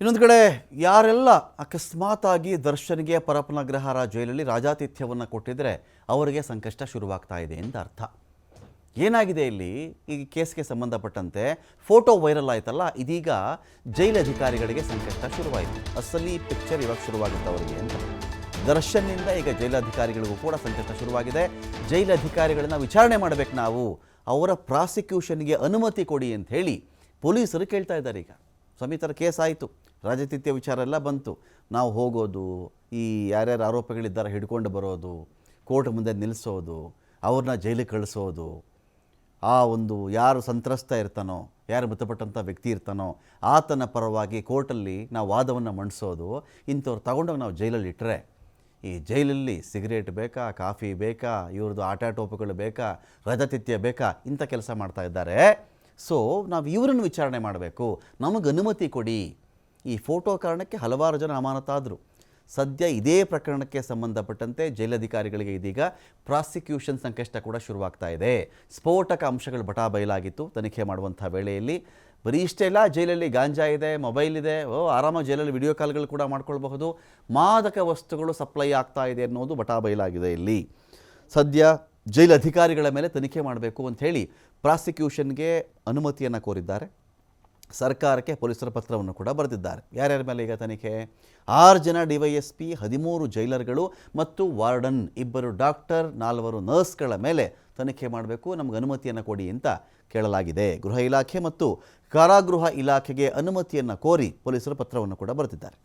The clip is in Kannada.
ಇನ್ನೊಂದು ಕಡೆ, ಯಾರೆಲ್ಲ ಅಕಸ್ಮಾತಾಗಿ ದರ್ಶನ್ಗೆ ಪರಪನಗ್ರಹಾರ ಜೈಲಲ್ಲಿ ರಾಜಾತಿಥ್ಯವನ್ನು ಕೊಟ್ಟಿದ್ರೆ ಅವರಿಗೆ ಸಂಕಷ್ಟ ಶುರುವಾಗ್ತಾ ಇದೆ ಅಂತ ಅರ್ಥ. ಏನಾಗಿದೆ ಇಲ್ಲಿ? ಈ ಕೇಸ್ಗೆ ಸಂಬಂಧಪಟ್ಟಂತೆ ಫೋಟೋ ವೈರಲ್ ಆಯ್ತಲ್ಲ, ಇದೀಗ ಜೈಲು ಅಧಿಕಾರಿಗಳಿಗೆ ಸಂಕಷ್ಟ ಶುರುವಾಯಿತು. ಅಸಲಿ ಪಿಕ್ಚರ್ ಇವಾಗ ಶುರುವಾಗುತ್ತೆ ಅವರಿಗೆ ಅಂತ. ದರ್ಶನ್ನಿಂದ ಈಗ ಜೈಲಧಿಕಾರಿಗಳಿಗೂ ಕೂಡ ಸಂಕಷ್ಟ ಶುರುವಾಗಿದೆ. ಜೈಲಧಿಕಾರಿಗಳನ್ನ ವಿಚಾರಣೆ ಮಾಡಬೇಕು ನಾವು. ಅವರ ಪ್ರಾಸಿಕ್ಯೂಷನ್ಗೆ ಅನುಮತಿ ಕೊಡಿ ಅಂತ ಹೇಳಿ ಪೊಲೀಸರು ಕೇಳ್ತಾ ಇದ್ದಾರೆ ಈಗ. ಸಮಿತರ ಕೇಸ್ ಆಯಿತು. ರಾಜತಿಥ್ಯ ವಿಚಾರ ಎಲ್ಲ ಬಂತು. ನಾವು ಹೋಗೋದು, ಈ ಯಾರ್ಯಾರು ಆರೋಪಿಗಳಿದ್ದಾರೆ ಹಿಡ್ಕೊಂಡು ಬರೋದು, ಕೋರ್ಟ್ ಮುಂದೆ ನಿಲ್ಲಿಸೋದು ಅವ್ರನ್ನ ಜೈಲಿಗೆ ಕಳಿಸೋದು, ಆ ಒಂದು ಯಾರು ಸಂತ್ರಸ್ತ ಇರ್ತಾನೋ, ಯಾರು ಮೃತಪಟ್ಟಂಥ ವ್ಯಕ್ತಿ ಇರ್ತಾನೋ, ಆತನ ಪರವಾಗಿ ಕೋರ್ಟಲ್ಲಿ ನಾವು ವಾದವನ್ನು ಮಂಡಿಸೋದು, ಇಂಥವ್ರು ತಗೊಂಡೋಗಿ ನಾವು ಜೈಲಲ್ಲಿ ಇಟ್ಟರೆ ಈ ಜೈಲಲ್ಲಿ ಸಿಗರೇಟ್ ಬೇಕಾ, ಕಾಫಿ ಬೇಕಾ, ಇವ್ರದ್ದು ಆಟ ಟೋಪುಗಳು ಬೇಕಾ, ರಜತಿಥ್ಯ ಬೇಕಾ, ಇಂಥ ಕೆಲಸ ಮಾಡ್ತಾ ಇದ್ದಾರೆ. ಸೊ ನಾವು ಇವರನ್ನು ವಿಚಾರಣೆ ಮಾಡಬೇಕು. ನಮಗೆ ಅನುಮತಿ ಕೊಡಿ. ಈ ಫೋಟೋ ಕಾರಣಕ್ಕೆ ಹಲವಾರು ಜನ ಅಮಾನತಾದರು ಸದ್ಯ ಇದೇ ಪ್ರಕರಣಕ್ಕೆ ಸಂಬಂಧಪಟ್ಟಂತೆ ಜೈಲಧಿಕಾರಿಗಳಿಗೆ ಇದೀಗ ಪ್ರಾಸಿಕ್ಯೂಷನ್ ಸಂಕಷ್ಟ ಕೂಡ ಶುರುವಾಗ್ತಾ ಇದೆ. ಸ್ಫೋಟಕ ಅಂಶಗಳು ಬಟಾ ಬಯಲಾಗಿತ್ತು. ತನಿಖೆ ಮಾಡುವಂಥ ವೇಳೆಯಲ್ಲಿ ಬರೀ ಇಷ್ಟೇ ಇಲ್ಲ, ಜೈಲಲ್ಲಿ ಗಾಂಜಾ ಇದೆ, ಮೊಬೈಲ್ ಇದೆ, ಓ ಆರಾಮಾಗಿ ಜೈಲಲ್ಲಿ ವಿಡಿಯೋ ಕಾಲ್ಗಳು ಕೂಡ ಮಾಡ್ಕೊಳ್ಬಹುದು. ಮಾದಕ ವಸ್ತುಗಳು ಸಪ್ಲೈ ಆಗ್ತಾ ಇದೆ ಅನ್ನೋದು ಬಟಾ ಬಯಲಾಗಿದೆ ಇಲ್ಲಿ. ಸದ್ಯ ಜೈಲು ಅಧಿಕಾರಿಗಳ ಮೇಲೆ ತನಿಖೆ ಮಾಡಬೇಕು ಅಂತ ಹೇಳಿ ಪ್ರಾಸಿಕ್ಯೂಷನ್ಗೆ ಅನುಮತಿಯನ್ನು ಕೋರಿದ್ದಾರೆ. ಸರ್ಕಾರಕ್ಕೆ ಪೊಲೀಸರ ಪತ್ರವನ್ನು ಕೂಡ ಬರೆದಿದ್ದಾರೆ. ಯಾರ್ಯಾರ ಮೇಲೆ ಈಗ ತನಿಖೆ? ಆರು ಜನ ಡಿವೈಎಸ್ಪಿ ಹದಿಮೂರು ಜೈಲರ್ಗಳು ಮತ್ತು ವಾರ್ಡನ್ ಇಬ್ಬರು ಡಾಕ್ಟರ್, ನಾಲ್ವರು ನರ್ಸ್ಗಳ ಮೇಲೆ ತನಿಖೆ ಮಾಡಬೇಕು, ನಮಗೆ ಅನುಮತಿಯನ್ನು ಕೊಡಿ ಅಂತ ಕೇಳಲಾಗಿದೆ. ಗೃಹ ಇಲಾಖೆ ಮತ್ತು ಕಾರಾಗೃಹ ಇಲಾಖೆಗೆ ಅನುಮತಿಯನ್ನು ಕೋರಿ ಪೊಲೀಸರು ಪತ್ರವನ್ನು ಕೂಡ ಬರೆದಿದ್ದಾರೆ.